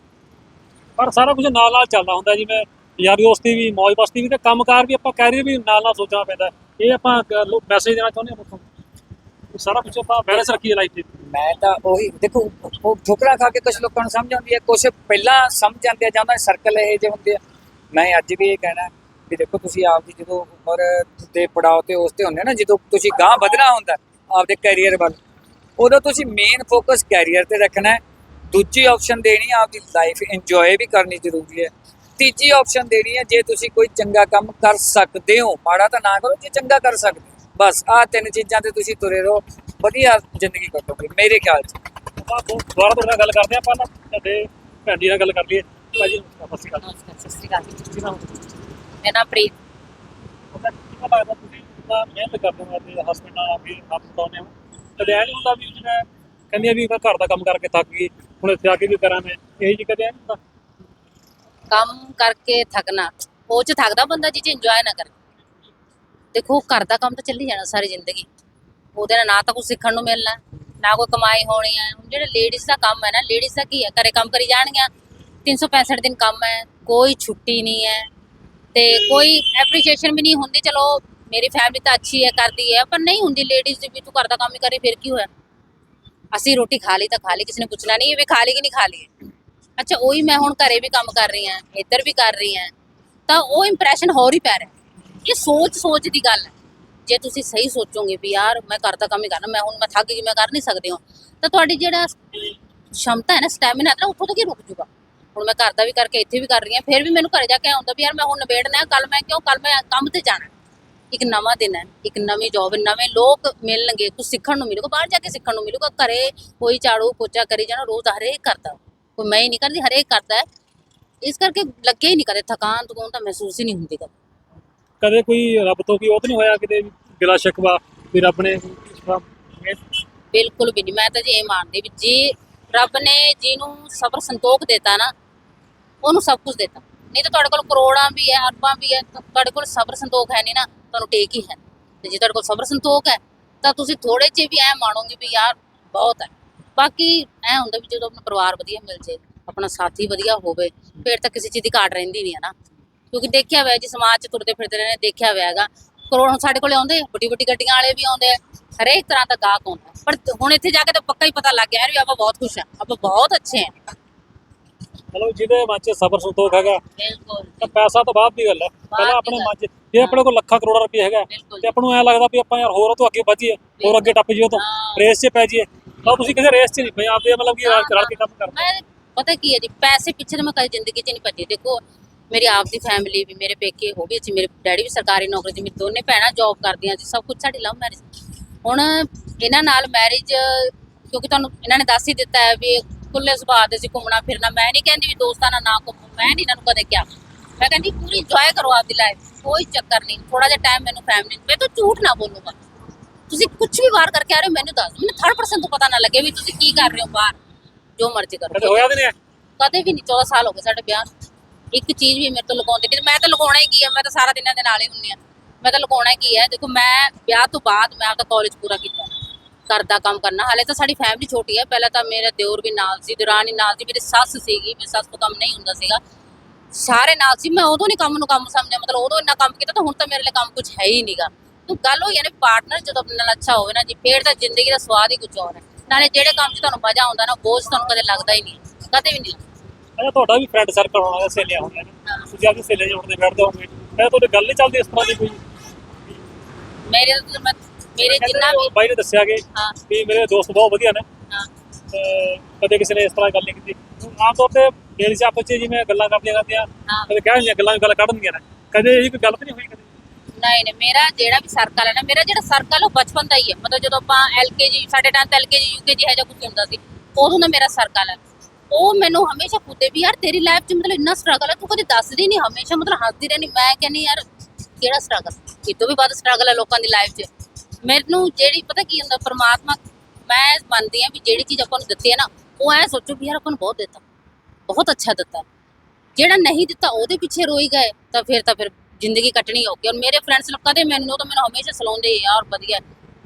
ਪਰ ਸਾਰਾ ਕੁਝ ਨਾਲ ਨਾਲ ਚੱਲਦਾ ਹੁੰਦਾ ਜਿਵੇਂ ਯਾਰੀ ਦੋਸਤੀ ਵੀ ਮौज ਮਸਤੀ ਵੀ ਤੇ ਕੰਮਕਾਰ ਵੀ ਆਪਾਂ ਕੈਰੀਅਰ ਵੀ ਨਾਲ ਨਾਲ ਸੋਚਣਾ ਪੈਂਦਾ। ਇਹ ਆਪਾਂ ਮੈਸੇਜ ਦੇਣਾ ਚਾਹੁੰਦੇ ਹਾਂ ਲੋਕਾਂ ਨੂੰ। ਸਾਰਾ ਕੁਝ ਆਪਾਂ ਬੈਲੈਂਸ ਰੱਖੀਏ ਲਾਈਫ ਦੇ ਮੈਂ ਤਾਂ ਉਹੀ ਦੇਖੋ ਉਹ ਠੋਕਰਾਂ ਖਾ ਕੇ ਕੁਝ ਲੋਕਾਂ ਨੂੰ ਸਮਝ ਆਉਂਦੀ ਹੈ। ਕੁਝ ਪਹਿਲਾਂ ਸਮਝ ਆਉਂਦੇ ਆ ਜਾਂਦਾ ਸਰਕਲ ਇਹ ਜਿਹੇ ਹੁੰਦੇ ਆ। ਮੈਂ ਅੱਜ ਵੀ ਇਹ ਕਹਿਣਾ ਵੀ ਦੇਖੋ ਤੁਸੀਂ ਆਪ ਦੀ ਜਦੋਂ ਉਮਰ ਦੇ ਪੜਾਅ ਤੇ ਉਸ ਤੇ ਹੁੰਦੇ ਨਾ ਜਦੋਂ ਤੁਸੀਂ ਗਾਂ ਵਧਣਾ ਹੁੰਦਾ ਆਪਦੇ ਕੈਰੀਅਰ ਵੱਲ ਉਦੋਂ ਤੁਸੀਂ ਮੇਨ ਫੋਕਸ ਕੈਰੀਅਰ ਤੇ ਰੱਖਣਾ ਹੈ। ਦੂਜੀ ਆਪਸ਼ਨ ਦੇਣੀ ਹੈ ਆਪਦੀ ਲਾਈਫ ਇੰਜੋਏ ਵੀ ਕਰਨੀ ਜ਼ਰੂਰੀ ਹੈ। ਤੀਜੀ ਆਪਸ਼ਨ ਦੇਣੀ ਹੈ ਜੇ ਤੁਸੀਂ ਕੋਈ ਚੰਗਾ ਕੰਮ ਕਰ ਸਕਦੇ ਹੋ ਮਾੜਾ ਤਾਂ ਨਾ ਕਰੋ ਜੇ ਚੰਗਾ ਕਰ ਸਕਦੇ ਹੋ। ਬਸ ਆਹ ਤਿੰਨ ਚੀਜ਼ਾਂ ਤੇ ਤੁਸੀਂ ਤੁਰੇ ਰਹੋ ਵਧੀਆ ਜ਼ਿੰਦਗੀ ਕੱਟੋਗੇ ਮੇਰੇ ਖਿਆਲ 'ਚ। ਆਪਾਂ ਦੋ- ਦੁਬਾਰਾ ਨਾਲ ਗੱਲ ਕਰਦੇ ਆਪਾਂ ਨਾ ਤੁਹਾਡੇ ਭੈਣ ਜੀ ਨਾਲ ਗੱਲ ਕਰ ਲਈਏ। ਭਾਜੀ ਸਤਿ ਸ਼੍ਰੀ ਅਕਾਲ। ਸਤਿ ਸ਼੍ਰੀ ਅਕਾਲ ਮੇਰਾ ਨਾਮ ਪ੍ਰੀਤ? ਪਤਾ ਕੀ ਲੱਗਦਾ ਤੁਸੀਂ ਇੰਨਾ ਮਿਹਨਤ ਕਰਦੇ ਹੋ ਆਪਣੇ ਹਸਬੰਡ ਨਾਲ ਆਪੇ ਆਪ ਬਤਾਉਂਦੇ ਹੋ ਕਦੇ ਨਹੀਂ ਹੁੰਦਾ ਵੀ ਜਿਵੇਂ ਕਹਿੰਦੀ ਵੀ ਮੈਂ ਘਰ ਦਾ ਕੰਮ ਕਰਕੇ ਥੱਕ ਗਈ ਹੁਣ ਇੱਥੇ ਆ ਕੇ ਵੀ ਕਰਾਂ ਮੈਂ ਇਹ ਜੀ ਕਦੇ ਨਹੀਂ ਹੁੰਦਾ ਕੰਮ ਕਰਕੇ ਥਕਣਾ। ਉਹ ਚ ਥਕਦਾ ਬੰਦਾ ਜਿਹ ਇੰਜੋਏ ਨਾ ਕਰੇ। ਦੇਖੋ ਘਰ ਦਾ ਕੰਮ ਤਾਂ ਚੱਲੀ ਜਾਣਾ ਸਾਰੀ ਜ਼ਿੰਦਗੀ। ਉਹਦੇ ਨਾਲ ਨਾ ਤਾਂ ਕੁਝ ਸਿੱਖਣ ਨੂੰ ਮਿਲਣਾ, ਨਾ ਕੋਈ ਕਮਾਈ ਹੋਣੀ ਹੈ ਹੁਣ ਜਿਹੜੇ ਲੇਡੀਜ਼ ਦਾ ਕੰਮ ਹੈ ਨਾ ਲੇਡੀਜ਼ ਦਾ ਕੀ ਹੈ? ਘਰੇ ਕੰਮ ਕਰੀ ਜਾਣਗੀਆਂ। 365 ਦਿਨ ਕੰਮ ਹੈ, ਕੋਈ ਛੁੱਟੀ ਨਹੀਂ ਹੈ। ਤੇ ਕੋਈ ਐਪਰੀਸ਼ੀਏਸ਼ਨ ਵੀ ਨਹੀਂ ਹੁੰਦੀ, ਚਲੋ ਮੇਰੀ ਫੈਮਿਲੀ ਤਾਂ ਅੱਛੀ ਹੈ, ਕਰਦੀ ਹੈ, ਪਰ ਨਹੀਂ ਹੁੰਦੀ ਲੇਡੀਜ਼ ਦੀ ਵੀ ਤੂੰ ਘਰ ਦਾ ਕੰਮ ਹੀ ਕਰੇ, ਫਿਰ ਕੀ ਹੋਇਆ? ਅਸੀਂ ਰੋਟੀ ਖਾ ਲਈ ਤਾਂ ਖਾ ਲਈ, ਕਿਸੇ ਨੇ ਪੁੱਛਣਾ ਨਹੀਂ ਵੀ ਖਾ ਲਈ ਕਿ ਨਹੀਂ ਖਾ ਲਈ। ਅੱਛਾ, ਉਹੀ ਮੈਂ ਹੁਣ ਘਰੇ ਵੀ ਕੰਮ ਕਰ ਰਹੀ ਹਾਂ, ਇੱਧਰ ਵੀ ਕਰ ਰਹੀ ਹਾਂ, ਤਾਂ ਉਹ ਇੰਪ੍ਰੈਸ਼ਨ ਹੋਰ ਹੀ ਪੈ ਰਿਹਾ ਇਹ ਸੋਚ ਸੋਚ ਦੀ ਗੱਲ ਹੈ। ਜੇ ਤੁਸੀਂ ਸਹੀ ਸੋਚੋਗੇ ਵੀ ਯਾਰ ਮੈਂ ਘਰ ਦਾ ਕੰਮ ਹੀ ਕਰਨਾ, ਮੈਂ ਹੁਣ ਮੈਂ ਥੱਕ ਗਈ, ਮੈਂ ਕਰ ਨਹੀਂ ਸਕਦੀ ਹਾਂ ਤਾਂ ਤੁਹਾਡੀ ਜਿਹੜਾ ਸ਼ਮਤਾ ਹੈ ਨਾ ਸਟੈਮਿਨਾ ਹੈ ਨਾ, ਉੱਥੋਂ ਤੱਕ ਹੀ ਰੁਕ ਜੂਗਾ ਹੁਣ ਮੈਂ ਘਰ ਦਾ ਵੀ ਕਰਕੇ ਇੱਥੇ ਵੀ ਕਰ ਰਹੀ ਹਾਂ ਫਿਰ ਵੀ ਮੈਨੂੰ ਘਰੇ ਜਾ ਕੇ ਆਉਂਦਾ ਵੀ ਯਾਰ ਮੈਂ ਹੁਣ ਨਿਬੇੜਨਾ ਕੱਲ ਮੈਂ ਕਿਉਂ ਕੱਲ ਮੈਂ ਕੰਮ ਤੇ ਜਾਣਾ। ਇੱਕ ਨਵਾਂ ਦਿਨ ਹੈ ਇੱਕ ਨਵੀਂ ਜੌਬ ਨਵੇਂ ਲੋਕ ਮਿਲਣਗੇ ਕੁਝ ਸਿੱਖਣ ਨੂੰ ਮਿਲੂਗਾ ਬਾਹਰ ਜਾ ਕੇ ਸਿੱਖਣ ਨੂੰ ਮਿਲੂਗਾ ਘਰੇ ਕੋਈ ਝਾੜੂ ਪੋਚਾ ਕਰੀ ਜਾਣਾ ਰੋਜ਼ ਹਰੇਕ ਕਰਦਾ। ਕੋਈ ਮੈਂ ਹੀ ਨਹੀਂ ਕਰਦੀ ਹਰੇਕ ਕਰਦਾ ਇਸ ਕਰਕੇ ਲੱਗੇ ਹੀ ਨਹੀਂ ਕਦੇ ਥਕਾਨ ਥਕਾਨ ਤਾਂ ਮਹਿਸੂਸ ਹੀ ਨਹੀਂ ਹੁੰਦੀ ਕਦੇ। ਕਦੇ ਕੋਈ ਰੱਬ ਤੋਂ ਕੀ ਉਹ ਤਾਂ ਨਹੀਂ ਹੋਇਆ ਕਿਤੇ ਗਿਲਾ ਸ਼ਿਕਵਾ ਵੀ ਰੱਬ ਨੇ ਬਿਲਕੁਲ ਵੀ ਨਹੀਂ ਮੈਂ ਤਾਂ ਜੀ ਇਹ ਮੰਨਦੀ ਵੀ ਜੇ ਰੱਬ ਨੇ ਜਿਹਨੂੰ ਸਬਰ ਸੰਤੋਖ ਦਿੱਤਾ ਨਾ ਉਹਨੂੰ ਸਭ ਕੁਝ ਦਿੱਤਾ। ਨਹੀਂ ਤਾਂ ਤੁਹਾਡੇ ਕੋਲ ਕਰੋੜਾਂ ਵੀ ਹੈ, ਅਰਬਾਂ ਵੀ ਹੈ ਤੁਹਾਡੇ ਕੋਲ ਸਬਰ ਸੰਤੋਖ ਹੈ ਨਹੀਂ ਨਾ, ਤੁਹਾਨੂੰ ਟੇਕ ਹੀ ਹੈ। ਤੇ ਜੇ ਤੁਹਾਡੇ ਕੋਲ ਸਬਰ ਸੰਤੋਖ ਹੈ, ਤਾਂ ਤੁਸੀਂ ਥੋੜੇ ਚ ਵੀ ਐ ਮਾਣੋਗੇ ਵੀ ਯਾਰ ਬਹੁਤ ਹੈ। ਬਾਕੀ ਐ ਹੁੰਦਾ ਵੀ ਜਦੋਂ ਆਪਣਾ ਪਰਿਵਾਰ ਵਧੀਆ ਮਿਲ ਜੇ, ਆਪਣਾ ਸਾਥੀ ਵਧੀਆ ਹੋਵੇ, ਫਿਰ ਤਾਂ ਕਿਸੇ ਚੀਜ਼ ਦੀ ਘਾਟ ਰਹਿੰਦੀ ਨਹੀਂ ਹੈ ਨਾ। ਕਿਉਂਕਿ ਦੇਖਿਆ ਹੋਇਆ ਜੀ, ਸਮਾਜ 'ਚ ਤੁਰਦੇ ਫਿਰਦੇ ਰਹਿੰਦੇ, ਦੇਖਿਆ ਹੋਇਆ ਹੈਗਾ। ਕਰੋੜ ਹੁਣ ਸਾਡੇ ਕੋਲੇ ਆਉਂਦੇ ਵੱਡੀ ਵੱਡੀ ਗੱਡੀਆਂ ਵਾਲੇ ਵੀ ਆਉਂਦੇ ਆ, ਹਰੇਕ ਤਰ੍ਹਾਂ ਦਾ ਗਾਹਕ ਆਉਂਦਾ। ਪਰ ਹੁਣ ਇੱਥੇ ਜਾ ਕੇ ਤਾਂ ਪੱਕਾ ਹੀ ਪਤਾ ਲੱਗ ਗਿਆ, ਯਾਰ ਵੀ ਆਪਾਂ ਬਹੁਤ ਖੁਸ਼ ਆ ਆਪਾਂ ਬਹੁਤ ਅੱਛੇ ਆ ਮਤਲਬ ਜਿਹਦੇ ਮਨ 'ਚ ਸਬਰ ਸੰਤੋਖ ਹੈਗਾ ਬਿਲਕੁਲ ਤਾਂ ਪੈਸਾ ਤਾਂ ਬਾਅਦ ਦੀ ਗੱਲ ਹੈ। ਪਹਿਲਾਂ ਆਪਣੇ। ਮਨ 'ਚ ਜੇ ਆਪਣੇ ਕੋਲ ਲੱਖਾਂ ਕਰੋੜਾਂ ਰੁਪਏ ਹੈਗਾ। ਤੇ ਆਪਾਂ ਨੂੰ ਐ ਲੱਗਦਾ ਵੀ ਆਪਾਂ ਯਾਰ ਹੋਰ ਤੋਂ ਅੱਗੇ ਵਧੀਏ ਹੋਰ ਅੱਗੇ ਟੱਪ ਜਿਓ ਤਾਂ। ਹਾਂ। ਰੇਸ 'ਚ ਪੈ ਜਾਈਏ। ਤਾਂ ਤੁਸੀਂ ਕਿਸੇ ਰੇਸ 'ਚ ਨਹੀਂ ਪਏ ਆਪਦੇ ਮਤਲਬ ਕਿ ਰਲ ਕੇ ਕੰਮ ਕਰਨਾ ਮੈਂ ਪਤਾ ਕੀ ਹੈ ਜੀ ਪੈਸੇ ਪਿੱਛੇ ਮੈਂ ਕਦੇ ਜ਼ਿੰਦਗੀ 'ਚ ਨਹੀਂ ਭੱਜੀ। ਦੇਖੋ ਮੇਰੀ ਆਪ ਦੀ ਫੈਮਿਲੀ ਵੀ ਮੇਰੇ ਪੇਕੇ ਉਹ ਵੀ ਅੱਛੀ ਮੇਰੇ ਡੈਡੀ ਵੀ ਸਰਕਾਰੀ ਨੌਕਰੀ 'ਚ ਮੇਰੀ ਦੋਨੇ ਭੈਣਾਂ ਜੌਬ ਕਰਦੀਆਂ ਸੀ ਸਭ ਕੁਝ ਸਾਡੀ ਲਵ ਮੈਰਿਜ ਹੁਣ ਇਹਨਾਂ ਨਾਲ ਮੈਰਿਜ ਕਿਉਂਕਿ ਤੁਹਾਨੂੰ ਇਹਨਾਂ ਨੇ ਦੱਸ ਹੀ ਦਿੱਤਾ ਹੈ ਵੀ ਖੁੱਲੇ ਸੁਭਾਅ ਦੇ ਸੀ ਘੁੰਮਣਾ ਫਿਰਨਾ ਮੈਂ ਨਹੀਂ ਕਹਿੰਦੀ ਵੀ ਦੋਸਤਾਂ ਨਾਲ ਨਾ ਘੁੰਮੋ ਮੈਂ ਨਹੀਂ ਇਹਨਾਂ ਨੂੰ ਕਦੇ ਕਿਹਾ। ਮੈਂ ਕਹਿੰਦੀ ਪੂਰੀ ਇੰਜੋਏ ਕਰੋ ਆਪਦੀ ਲਾਈਫ ਕੋਈ ਚੱਕਰ ਨਹੀਂ ਥੋੜਾ ਜਿਹਾ ਟਾਈਮ ਮੈਨੂੰ ਫੈਮਿਲੀ ਮੈਂ ਤਾਂ ਝੂਠ ਨਾ ਬੋਲੂਗਾ ਤੁਸੀਂ ਕੁਝ ਵੀ ਬਾਹਰ ਕਰਕੇ ਆ ਰਹੇ ਹੋ ਮੈਨੂੰ ਦੱਸ। ਮੈਨੂੰ 3% ਤੋਂ ਪਤਾ ਨਾ ਲੱਗੇ ਵੀ ਤੁਸੀਂ ਕੀ ਕਰ ਰਹੇ ਹੋ ਬਾਹਰ ਜੋ ਮਰਜ਼ੀ ਕਰੋ। ਕਦੇ ਹੋਇਆ ਤਾਂ ਨਹੀਂ? ਕਦੇ ਵੀ ਨਹੀਂ 14 ਸਾਲ ਹੋ ਗਏ ਸਾਡੇ ਵਿਆਹ ਨੂੰ। ਇੱਕ ਚੀਜ਼ ਵੀ ਮੇਰੇ ਤੋਂ ਲੁਕਾਉਂਦੇ ਨਹੀਂ ਮੈਂ ਤਾਂ ਲੁਕਾਉਣਾ ਹੀ ਕੀ ਹੈ ਮੈਂ ਤਾਂ ਸਾਰਾ ਦਿਨ ਇਹਨਾਂ ਦੇ ਨਾਲ ਹੀ ਹੁੰਨੀ ਆ ਮੈਂ ਤਾਂ ਲੁਕਾਉਣਾ ਹੀ ਕੀ ਹੈ ਦੇਖੋ ਮੈਂ ਵਿਆਹ ਤੋਂ ਬਾਅਦ ਮੈਂ ਆਪਦਾ ਕਾਲਜ ਪੂਰਾ ਕੀਤਾ। ਘਰ ਦਾ ਕੰਮ ਕਰਨਾ। ਹਾਲੇ ਤਾਂ ਸਾਡੀ ਫੈਮਿਲੀ ਛੋਟੀ ਹੈ ਪਹਿਲਾਂ ਤਾਂ ਮੇਰਾ ਦਿਓਰ ਵੀ ਨਾਲ ਸੀ ਦਰਾਣੀ ਨਾਲ ਸੀ ਮੇਰੀ ਸੱਸ ਸੀਗੀ। ਮੇਰੀ ਸੱਸ ਤੋਂ ਕੰਮ ਨਹੀਂ ਹੁੰਦਾ ਸੀਗਾ। ਸਾਰੇ ਨਾਲ ਸੀ। ਮੈਂ ਉਦੋਂ ਨਹੀਂ ਕੰਮ ਨੂੰ ਕੰਮ ਸਮਝਿਆ। ਮਤਲਬ ਉਦੋਂ ਇੰਨਾ ਕੰਮ ਕੀਤਾ ਤਾਂ ਹੁਣ ਤਾਂ ਮੇਰੇ ਲਈ ਕੰਮ ਕੁਝ ਹੈ ਹੀ ਨਹੀਂਗਾ ਤੂੰ ਗੱਲ ਹੋਈ ਨਾ ਪਾਰਟਨਰ ਜਦੋਂ ਆਪਣੇ ਨਾਲ ਅੱਛਾ ਹੋਵੇ ਨਾ ਜੀ ਫੇਰ ਤਾਂ ਜ਼ਿੰਦਗੀ ਦਾ ਸਵਾਦ ਹੀ ਕੁਝ ਹੋਰ ਹੈ। ਨਾਲੇ ਜਿਹੜੇ ਕੰਮ 'ਚ ਤੁਹਾਨੂੰ ਮਜ਼ਾ ਆਉਂਦਾ ਨਾ ਬੋਝ ਤੁਹਾਨੂੰ ਕਦੇ ਲੱਗਦਾ ਹੀ ਨਹੀਂ। ਕਦੇ ਵੀ ਨਹੀਂ ਅੱਛਾ ਤੁਹਾਡਾ ਵੀ ਫਰੈਂਡ ਸਰਕਲ ਹੋਣਾ ਸਹੇਲੀਆਂ ਹੋਣੀਆਂ ਨੇ। ਤੁਸੀਂ ਆਪਣੀ ਸਹੇਲੀਆਂ ਜੋੜ ਦੇ ਬੈਠਦੇ ਹੋਵੋਗੇ। ਮੈਂ ਤੁਹਾਡੀ ਗੱਲ ਨਹੀਂ ਚੱਲਦੀ ਇਸ ਤਰ੍ਹਾਂ ਦੀ ਕੋਈ। ਮੇਰੇ ਮੈਂ ਮੇਰੇ ਜਿੰਨਾ ਵੀ ਬਾਈ ਨੇ ਦੱਸਿਆ ਕਿ ਹਾਂ। ਵੀ ਮੇਰੇ ਦੋਸਤ ਬਹੁਤ ਵਧੀਆ ਨੇ। ਹਾਂ। ਤੇ ਕਦੇ ਕਿਸੇ ਨੇ ਇਸ ਤਰ੍ਹਾਂ ਗੱਲ ਨਹੀਂ ਕੀਤੀ। ਆਮ ਤੌਰ ਤੇ ਲੇਡੀਜ਼ ਆਪਸ ਚ ਜਿਵੇਂ ਗੱਲਾਂ ਕਰਦੀਆਂ ਕਰਦੀਆਂ ਹਾਂ। ਕਦੇ ਕਹਿ ਦਿੰਦੀਆਂ ਗੱਲਾਂ ਗੱਲ ਕੱਢ ਦਿੰਦੀਆਂ ਨੇ। ਕਦੇ ਇਹ ਕੋਈ ਗੱਲ ਤਾਂ ਨਹੀਂ ਹੋਈ ਕਦੇ? ਨਹੀਂ ਨਹੀਂ ਮੇਰਾ ਜਿਹੜਾ ਵੀ ਸਰਕਲ ਹੈ ਨਾ ਮੇਰਾ ਜਿਹੜਾ ਸਰਕਲ ਉਹ ਬਚਪਨ ਦਾ ਹੀ ਹੈ। ਮਤਲਬ ਜਦੋਂ ਆਪਾਂ ਐਲਕੇਜੀ ਸਾਡੇ ਟਾਈਮ ਤੇ ਐਲਕੇਜੀ ਯੂਕੇਜੀ ਹੈ ਜਾਂ ਕੁਝ ਹੁੰਦਾ ਸੀ। ਉਦੋਂ ਦਾ ਮੇਰਾ ਸਰਕਲ ਹੈ। ਉਹ ਮੈਨੂੰ ਹਮੇਸ਼ਾ ਪੁੱਛਦੇ ਵੀ ਯਾਰ ਤੇਰੀ ਲਾਈਫ 'ਚ ਮਤਲਬ ਇੰਨਾ ਸਟਰਗਲ ਹੈ ਤੂੰ ਕਦੇ ਦੱਸਦੀ ਨਹੀਂ ਹਮੇਸ਼ਾ ਮਤਲਬ ਹੱਸਦੀ ਰਹਿੰਦੀ। ਮੈਂ ਕਹਿੰਦੀ ਯਾਰ ਕਿਹੜਾ ਸਟਰਗਲ ਇਹ ਤੋਂ ਵੀ ਵੱਧ ਸਟਰਗਲ ਹੈ ਲੋਕਾਂ ਦੀ ਲਾਈਫ 'ਚ? ਮੈਨੂੰ ਜਿਹੜੀ, ਪਤਾ ਕੀ ਹੁੰਦਾ, ਪਰਮਾਤਮਾ, ਮੈਂ ਮੰਨਦੀ ਹਾਂ ਵੀ ਜਿਹੜੀ ਚੀਜ਼ ਆਪਾਂ ਨੂੰ ਦਿੱਤੀ ਹੈ ਨਾ, ਉਹ ਐ ਸੋਚੋ ਵੀ ਯਾਰ ਆਪਾਂ ਨੂੰ ਬਹੁਤ ਦਿੱਤਾ। ਬਹੁਤ ਅੱਛਾ ਦਿੱਤਾ। ਜਿਹੜਾ ਨਹੀਂ ਦਿੱਤਾ, ਉਹਦੇ ਪਿੱਛੇ ਰੋਈ ਗਏ, ਤਾਂ ਫਿਰ ਤਾਂ ਫਿਰ ਜ਼ਿੰਦਗੀ ਕੱਟਣੀ ਔਖੀ ਔਰ ਮੇਰੇ ਫਰੈਂਡਸ ਲੋਕ ਕਦੇ ਮੈਨੂੰ ਤਾਂ ਮੈਨੂੰ ਹਮੇਸ਼ਾ ਸਲਾਉਂਦੇ ਯਾਰ ਵਧੀਆ।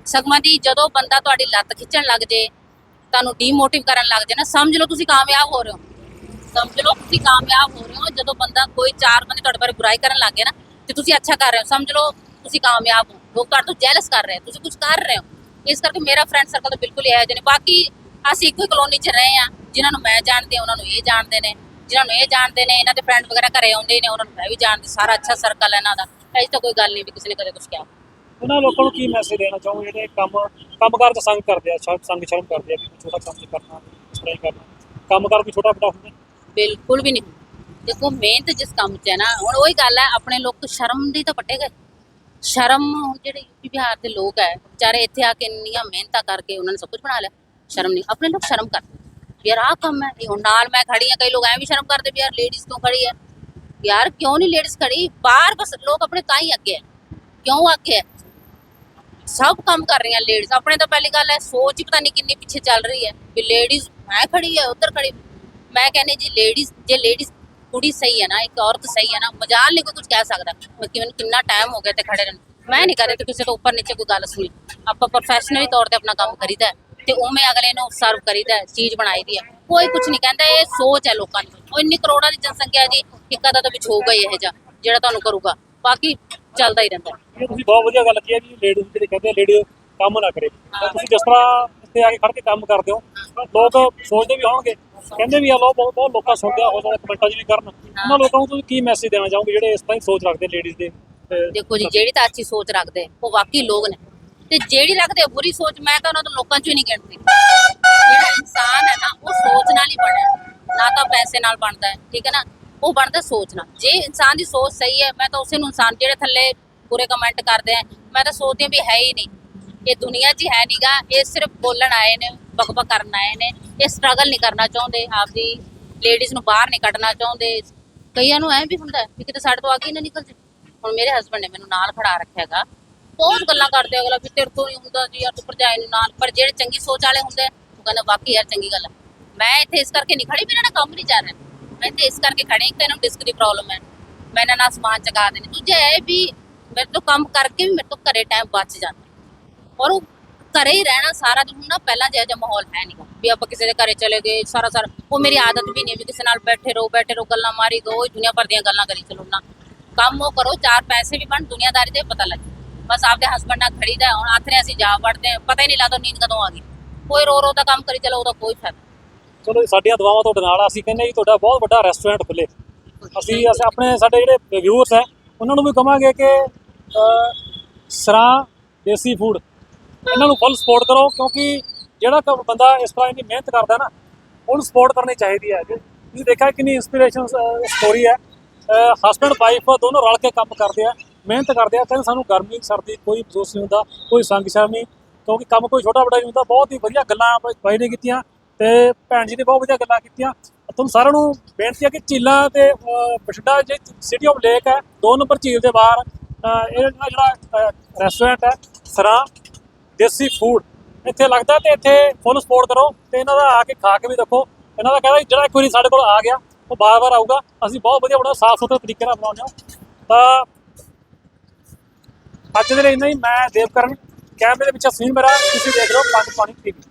ਸ਼ਗਮਾ ਦੀ ਜਦੋਂ ਬੰਦਾ ਤੁਹਾਡੀ ਲੱਤ ਖਿੱਚਣ ਲੱਗ ਜੇ, ਤੁਹਾਨੂੰ ਡੀਮੋਟਿਵ ਕਰਨ ਲੱਗ ਜੇ ਨਾ, ਸਮਝ ਲਓ ਤੁਸੀਂ ਕਾਮਯਾਬ ਹੋ ਰਹੇ ਹੋ। ਸਮਝ ਲਓ ਤੁਸੀਂ ਕਾਮਯਾਬ ਹੋ ਰਹੇ ਹੋ, ਜਦੋਂ ਬੰਦਾ ਕੋਈ ਚਾਰ ਬੰਦੇ ਤੁਹਾਡੇ ਬਾਰੇ ਬੁਰਾਈ ਕਰਨ ਲੱਗ ਗਏ ਨਾ, ਤੇ ਤੁਸੀਂ ਅੱਛਾ ਕਰ ਰਹੇ ਹੋ, ਸਮਝ ਲਓ ਤੁਸੀਂ ਕਾਮਯਾਬ ਹੋ। ਲੋਕ ਤੁਹਾਡੇ ਤੋਂ ਜੈਲਸ ਕਰ ਰਹੇ ਆ ਤੁਸੀਂ ਕੁਝ ਕਰ ਰਹੇ ਹੋ। ਇਸ ਕਰਕੇ ਮੇਰਾ ਫਰੈਂਡ ਸਰਕਲ ਤਾਂ ਬਿਲਕੁਲ ਇਹ ਜਿਹੇ ਨੇ ਬਾਕੀ ਅਸੀਂ ਇੱਕੋ ਹੀ ਕਲੋਨੀ 'ਚ ਰਹੇ ਆ ਜਿਨ੍ਹਾਂ ਨੂੰ ਮੈਂ ਜਾਣਦੀ ਹਾਂ ਉਹਨਾਂ ਨੂੰ ਇਹ ਜਾਣਦੇ ਨੇ। ਜਿਨ੍ਹਾਂ ਨੂੰ ਇਹ ਜਾਣਦੇ ਨੇ ਇਹਨਾਂ ਦੇ ਫਰੈਂਡ ਵਗੈਰਾ ਘਰੇ ਆਉਂਦੇ ਨੇ ਉਹਨਾਂ ਨੂੰ ਮੈਂ ਵੀ ਜਾਣਦੀ ਸਾਰਾ ਅੱਛਾ ਸਰਕਲ ਹੈ ਇਹਨਾਂ ਦਾ। ਐਸੀ ਤਾਂ ਕੋਈ ਗੱਲ ਨਹੀਂ ਵੀ ਕਿਸੇ ਨੇ ਕਦੇ ਕੁਝ ਕਿਹਾ। ਉਹਨਾਂ ਲੋਕਾਂ ਨੂੰ ਕੀ ਮੈਸੇਜ ਦੇਣਾ ਚਾਹੋ ਜਿਹੜੇ ਕੰਮ ਕੰਮਕਾਰ ਚ ਸੰਗ ਕਰਦੇ ਆ ਸੰਗ ਸ਼ਰਮ ਕਰਦੇ ਆ ਵੀ ਛੋਟਾ ਕੰਮ ਨਹੀਂ ਕਰਨਾ ਹੀ ਕਰਨਾ। ਕੰਮਕਾਰ ਵੀ ਛੋਟਾ ਵੱਡਾ ਹੁੰਦਾ ਬਿਲਕੁਲ ਵੀ ਨਹੀਂ। ਦੇਖੋ ਮਿਹਨਤ ਜਿਸ ਕੰਮ 'ਚ ਹੈ ਨਾ ਹੁਣ ਉਹੀ ਗੱਲ ਹੈ ਆਪਣੇ ਲੋਕ ਸ਼ਰਮ ਦੀ ਤਾਂ ਪੱਟੇ ਗਏ। ਸ਼ਰਮ ਜਿਹੜੇ ਯੂਪੀ ਬਿਹਾਰ ਦੇ ਲੋਕ ਹੈ, ਵਿਚਾਰੇ ਇੱਥੇ ਆ ਕੇ ਇੰਨੀਆਂ ਮਿਹਨਤਾਂ ਕਰਕੇ ਉਹਨਾਂ ਨੇ ਸਭ ਕੁਝ ਬਣਾ ਲਿਆ। ਸ਼ਰਮ ਨਹੀਂ, ਆਪਣੇ ਲੋਕ ਸ਼ਰਮ ਕਰਦੇ ਯਾਰ ਆਹ ਕੰਮ ਹੈ ਇਹ ਹੁਣ ਨਾਲ ਮੈਂ ਖੜੀ ਆ ਕਈ ਲੋਕ ਐਂ ਵੀ ਸ਼ਰਮ ਕਰਦੇ ਵੀ ਯਾਰ ਲੇਡੀਜ਼ ਕਿਉਂ ਖੜੀ ਹੈ। ਯਾਰ ਕਿਉਂ ਨਹੀਂ ਲੇਡੀਜ਼ ਖੜੀ? ਬਾਹਰ ਬਸ ਲੋਕ ਆਪਣੇ ਤਾਂ ਹੀ ਅੱਗੇ ਹੈ। ਕਿਉਂ ਅੱਗੇ ਹੈ? ਸਭ ਕੰਮ ਕਰ ਰਹੀਆਂ ਲੇਡੀਜ਼ ਆਪਣੇ ਤਾਂ ਪਹਿਲੀ ਗੱਲ ਹੈ, ਸੋਚ ਹੀ ਪਤਾ ਨਹੀਂ ਕਿੰਨੀ ਪਿੱਛੇ ਚੱਲ ਰਹੀ ਹੈ। ਵੀ ਲੇਡੀਜ਼ ਮੈਂ ਖੜੀ ਹੈ, ਉੱਧਰ ਖੜੀ। ਮੈਂ ਕਹਿੰਦੀ ਜੀ ਲੇਡੀਜ਼ ਜੇ ਲੇਡੀਜ਼ ਕੁੜੀ ਸਹੀ ਹੈ ਨਾ, ਇੱਕ ਔਰਤ ਸਹੀ ਹੈ ਨਾ, ਮਜਾਲ ਨਹੀਂ ਕੋਈ ਕੁਝ ਕਹਿ ਸਕਦਾ। ਮੈਂ ਕਿਵੇਂ ਕਿੰਨਾ ਟਾਈਮ ਹੋ ਗਿਆ ਤੇ ਖੜੇ ਰਹਿਣ ਮੈਂ ਨਹੀਂ ਕਦੇ ਤੇ ਕਿਸੇ ਤੋਂ ਉੱਪਰ ਨੀਚੇ ਕੋਈ ਗੱਲ ਸੁਣੀ। ਆਪਾਂ ਪ੍ਰੋਫੈਸ਼ਨਲੀ ਤੌਰ ਤੇ ਆਪਣਾ ਕੰਮ ਕਰੀਦਾ ਤੇ ਉਵੇਂ ਅਗਲੇ ਨੂੰ ਸਰਵ ਕਰੀਦਾ ਚੀਜ਼ ਬਣਾਈਦੀ ਹੈ। ਕੋਈ ਕੁਝ ਨਹੀਂ ਕਹਿੰਦਾ, ਇਹ ਸੋਚ ਹੈ ਲੋਕਾਂ ਦੀ। ਉਹ ਇੰਨੀ ਕਰੋੜਾਂ ਦੀ ਜਨਸੰਖਿਆ ਜੀ, ਇੱਕ ਅੱਧਾ ਤਾਂ ਵਿੱਚ ਹੋਊਗਾ ਇਹ ਜਿਹਾ, ਜਿਹੜਾ ਤੁਹਾਨੂੰ ਕਰੂਗਾ। ਬਾਕੀ ਚੱਲਦਾ ਹੀ ਰਹਿੰਦਾ ਤੁਸੀਂ ਬਹੁਤ ਵਧੀਆ ਗੱਲ ਕੀਤੀ ਹੈ ਜੀ ਲੇਡੀਜ਼ ਜਿਹੜੇ ਕਹਿੰਦੇ ਲੇਡੀ ਕੰਮ ਨਾ ਕਰੇ। ਤੁਸੀਂ ਜਿਸ ਤਰ੍ਹਾਂ ਇੱਥੇ ਆ ਕੇ ਖੜ ਕੇ ਕੰਮ ਕਰਦੇ ਹੋ, ਲੋਕ ਸੋਚਦੇ ਵੀ ਹੋਣਗੇ ਕਹਿੰਦੇ ਵੀ ਆ ਲੋ ਬਹੁਤ ਬਹੁਤ ਲੋਕਾਂ ਸੁਣਦੇ ਆ ਹੋ ਸਕਦਾ ਕਮੈਂਟਾਂ 'ਚ ਵੀ ਕਰਨ ਉਹਨਾਂ ਲੋਕਾਂ ਨੂੰ ਤੁਸੀਂ ਕੀ ਮੈਸੇਜ ਦੇਣਾ ਚਾਹੋਗੇ ਜਿਹੜੇ ਇਸ ਤਰ੍ਹਾਂ ਹੀ ਸੋਚ ਰੱਖਦੇ ਲੇਡੀਜ਼ ਦੇ? ਤੇ ਦੇਖੋ ਜੀ ਜਿਹੜੀ ਤਾਂ ਅੱਛੀ ਸੋਚ ਰੱਖਦੇ ਉਹ ਵਾਕਈ ਲੋਕ ਨੇ। ਤੇ ਜਿਹੜੀ ਰੱਖਦੇ ਆ ਬੁਰੀ ਸੋਚ ਮੈਂ ਤਾਂ ਉਹਨਾਂ ਨੂੰ ਲੋਕਾਂ ਚੋਂ ਹੀ ਨਹੀਂ ਗਿਣਦੀ। ਜਿਹੜਾ ਇਨਸਾਨ ਹੈ ਨਾ ਉਹ ਸੋਚ ਨਾਲ ਹੀ ਬਣਿਆ ਨਾ ਤਾਂ ਪੈਸੇ ਨਾਲ ਬਣਦਾ ਹੈ ਠੀਕ ਹੈ ਨਾ? ਉਹ ਬਣਦਾ ਸੋਚ ਨਾਲ। ਜੇ ਇਨਸਾਨ ਦੀ ਸੋਚ ਸਹੀ ਹੈ ਮੈਂ ਤਾਂ ਉਸੇ ਨੂੰ ਇਨਸਾਨ ਜਿਹੜੇ ਥੱਲੇ ਪੂਰੇ ਕਮੈਂਟ ਕਰਦੇ ਆ ਮੈਂ ਤਾਂ ਸੋਚਦੀ ਹਾਂ ਵੀ ਹੈ ਹੀ ਨਹੀਂ। ਇਹ ਦੁਨੀਆ 'ਚ ਹੈ ਨਹੀਂਗਾ ਇਹ ਸਿਰਫ ਬੋਲਣ ਆਏ ਨੇ। ਬਕਬਕ ਕਰਨ ਆਏ ਨੇ। ਇਹ ਸਟਰਗਲ ਨਹੀਂ ਕਰਨਾ ਚਾਹੁੰਦੇ, ਆਪਦੀ ਲੇਡੀਜ਼ ਨੂੰ ਬਾਹਰ ਨਹੀਂ ਕੱਢਣਾ ਚਾਹੁੰਦੇ। ਕਈਆਂ ਨੂੰ ਐ ਵੀ ਹੁੰਦਾ ਹੈ ਕਿਤੇ ਸਾਡੇ ਤੋਂ ਅੱਗੇ ਹੀ ਨਾ ਨਿਕਲ ਜੇ ਹੁਣ ਮੇਰੇ ਹਸਬੰਡ ਨੇ ਮੈਨੂੰ ਨਾਲ ਖੜਾ ਰੱਖਿਆਗਾ ਬਹੁਤ ਗੱਲਾਂ ਕਰਦੇ ਅਗਲਾ ਵੀ ਤੇਰੇ ਤੋਂ ਨਹੀਂ ਹੁੰਦਾ ਜੀ, ਯਾਰ ਤੂੰ ਭਰਜਾਈ ਨੂੰ ਨਾਲ। ਪਰ ਜਿਹੜੇ ਚੰਗੀ ਸੋਚ ਵਾਲੇ ਹੁੰਦੇ ਉਹ ਕਹਿੰਦੇ ਵਾਕਈ ਯਾਰ ਚੰਗੀ ਗੱਲ ਹੈ ਮੈਂ ਇੱਥੇ ਇਸ ਕਰਕੇ ਨਹੀਂ ਖੜੀ ਵੀ ਇਹਨਾਂ ਕੰਮ ਨਹੀਂ ਚੱਲ ਰਿਹਾ। ਮੈਂ ਇੱਥੇ ਇਸ ਕਰਕੇ ਖੜੀ ਇੱਕ ਤਾਂ ਡਿਸਕ ਦੀ ਪ੍ਰੋਬਲਮ ਹੈ। ਮੈਂ ਇਹਨਾਂ ਨਾਲ ਸਮਾਨ ਚਕਾ ਦੇਣੀ ਦੂਜਾ ਇਹ ਵੀ ਮੇਰੇ ਤੋਂ ਕੰਮ ਕਰਕੇ ਵੀ ਮੇਰੇ ਤੋਂ ਘਰੇ ਟਾਈਮ ਬਚ ਜਾਂਦਾ। ਔਰ ਉਹ ਘਰੇ ਹੀ ਰਹਿਣਾ ਸਾਰਾ ਦਿਨ ਨਾ ਪਹਿਲਾਂ ਜਿਹਾ ਜਿਹਾ ਮਾਹੌਲ ਹੈ ਨਹੀਂਗਾ ਵੀ ਆਪਾਂ ਕਿਸੇ ਦੇ ਘਰੇ ਚਲੇ ਗਏ ਸਾਰਾ ਸਾਰਾ ਉਹ ਮੇਰੀ ਆਦਤ ਵੀ ਨਹੀਂ ਵੀ ਕਿਸੇ ਨਾਲ ਬੈਠੇ ਰਹੋ ਬੈਠੇ ਰਹੋ ਗੱਲਾਂ ਮਾਰੀ ਗੋ ਦੁਨੀਆ ਭਰ ਦੀਆਂ ਗੱਲਾਂ ਕਰੀ ਚਲੋ ਨਾ। ਕੰਮ ਉਹ ਕਰੋ ਚਾਰ ਪੈਸੇ ਵੀ ਬਣ ਦੁਨੀਆਦਾਰੀ ਦੇ ਪਤਾ ਲੱਗੇ ਬਸ ਆਪਦੇ ਹਸਬੰਡ ਨਾਲ ਖੜੀਦਾ ਹੁਣ ਹੱਥ ਅਸੀਂ ਜਾ ਵੜਦੇ ਪਤਾ ਹੀ ਨਹੀਂ ਲੱਗਦਾ ਨੀਂਦ ਕਦੋਂ ਆ ਗਈ। ਕੋਈ ਰੋ ਰੋ ਦਾ ਕੰਮ ਕਰੀ ਚਲੋ ਉਹਦਾ ਕੋਈ ਫਾਇਦਾ ਚਲੋ ਜੀ, ਸਾਡੀਆਂ ਦੁਆਵਾਂ ਤੁਹਾਡੇ ਨਾਲ ਆ। ਅਸੀਂ ਕਹਿੰਦੇ ਜੀ ਤੁਹਾਡਾ ਬਹੁਤ ਵੱਡਾ ਰੈਸਟੋਰੈਂਟ ਖੁੱਲੇ ਅਸੀਂ ਅਸੀਂ ਆਪਣੇ ਸਾਡੇ ਜਿਹੜੇ ਵਿਊਅਰਸ ਹੈ ਉਹਨਾਂ ਨੂੰ ਵੀ ਕਹਾਂਗੇ ਕਿ ਅਹ, ਸਰਾਂ ਦੇਸੀ ਫੂਡ ਇਹਨਾਂ ਨੂੰ ਫੁੱਲ ਸਪੋਰਟ ਕਰੋ ਕਿਉਂਕਿ ਜਿਹੜਾ ਕ- ਬੰਦਾ ਇਸ ਤਰ੍ਹਾਂ ਇੰਨੀ ਮਿਹਨਤ ਕਰਦਾ ਨਾ ਉਹਨੂੰ ਸਪੋਰਟ ਕਰਨੀ ਚਾਹੀਦੀ ਹੈ। ਜੀ ਤੁਸੀਂ ਦੇਖਿਆ ਕਿੰਨੀ ਇਨਸਪੀਰੇਸ਼ਨ ਸਟੋਰੀ ਹੈ। ਹਸਬੰਡ ਵਾਈਫ ਦੋਨੋਂ ਰਲ ਕੇ ਕੰਮ ਕਰਦੇ ਆ ਮਿਹਨਤ ਕਰਦੇ ਆ ਕਹਿੰਦੇ ਸਾਨੂੰ ਗਰਮੀ ਸਰਦੀ ਕੋਈ ਮਹਿਸੂਸ ਨਹੀਂ ਹੁੰਦਾ ਕੋਈ ਸੰਗ ਸ਼ਰਮ ਨਹੀਂ ਕਿਉਂਕਿ ਕੰਮ ਕੋਈ ਛੋਟਾ ਵੱਡਾ ਨਹੀਂ ਹੁੰਦਾ ਬਹੁਤ ਹੀ ਵਧੀਆ ਗੱਲਾਂ ਬਾਈ ਨੇ ਕੀਤੀਆਂ ਤੇ ਭੈਣ ਜੀ ਨੇ ਬਹੁਤ ਵਧੀਆ ਗੱਲਾਂ ਕੀਤੀਆਂ। ਤੁਹਾਨੂੰ ਸਾਰਿਆਂ ਨੂੰ ਬੇਨਤੀ ਹੈ ਕਿ ਝੀਲਾਂ ਤੇ ਅਹ, ਬਠਿੰਡਾ ਜੇ ਸਿਟੀ ਆਫ ਲੇਕ ਹੈ ਦੋ ਨੰਬਰ ਝੀਲ ਦੇ ਬਾਹਰ ਇਹ ਜਿਹੜਾ ਰੈਸਟੋਰੈਂਟ ਹੈ ਸਰਾ ਦੇਸੀ ਫੂਡ ਇੱਥੇ ਲੱਗਦਾ ਤੇ ਇੱਥੇ ਫੁੱਲ ਸਪੋਰਟ ਕਰੋ ਤੇ ਇਹਨਾਂ ਦਾ ਆ ਕੇ ਖਾ ਕੇ ਵੀ ਦੇਖੋ। ਇਹਨਾਂ ਦਾ ਕਹਿੰਦਾ ਜਿਹੜਾ ਇੱਕ ਵਾਰੀ ਸਾਡੇ ਕੋਲ ਆ ਗਿਆ, ਉਹ ਬਾਰ-ਬਾਰ ਆਊਗਾ। ਅਸੀਂ ਬਹੁਤ ਵਧੀਆ ਬਣਾਉਂਦੇ ਸਾਫ਼ ਸੁਥਰੇ ਤਰੀਕੇ ਨਾਲ ਬਣਾਉਂਦੇ ਹਾਂ। ਤਾਂ ਅੱਜ ਦੇ ਲਈ ਇੰਨਾ ਹੀ। ਮੈਂ ਦੇਵਕਰਨ, ਕੈਮਰੇ ਦੇ ਪਿੱਛੇ ਸੀਨ ਮੇਰਾ, ਤੁਸੀਂ ਦੇਖ ਰਹੇ ਹੋ ਪੰਜ ਪਾਣੀ ਟੀਵੀ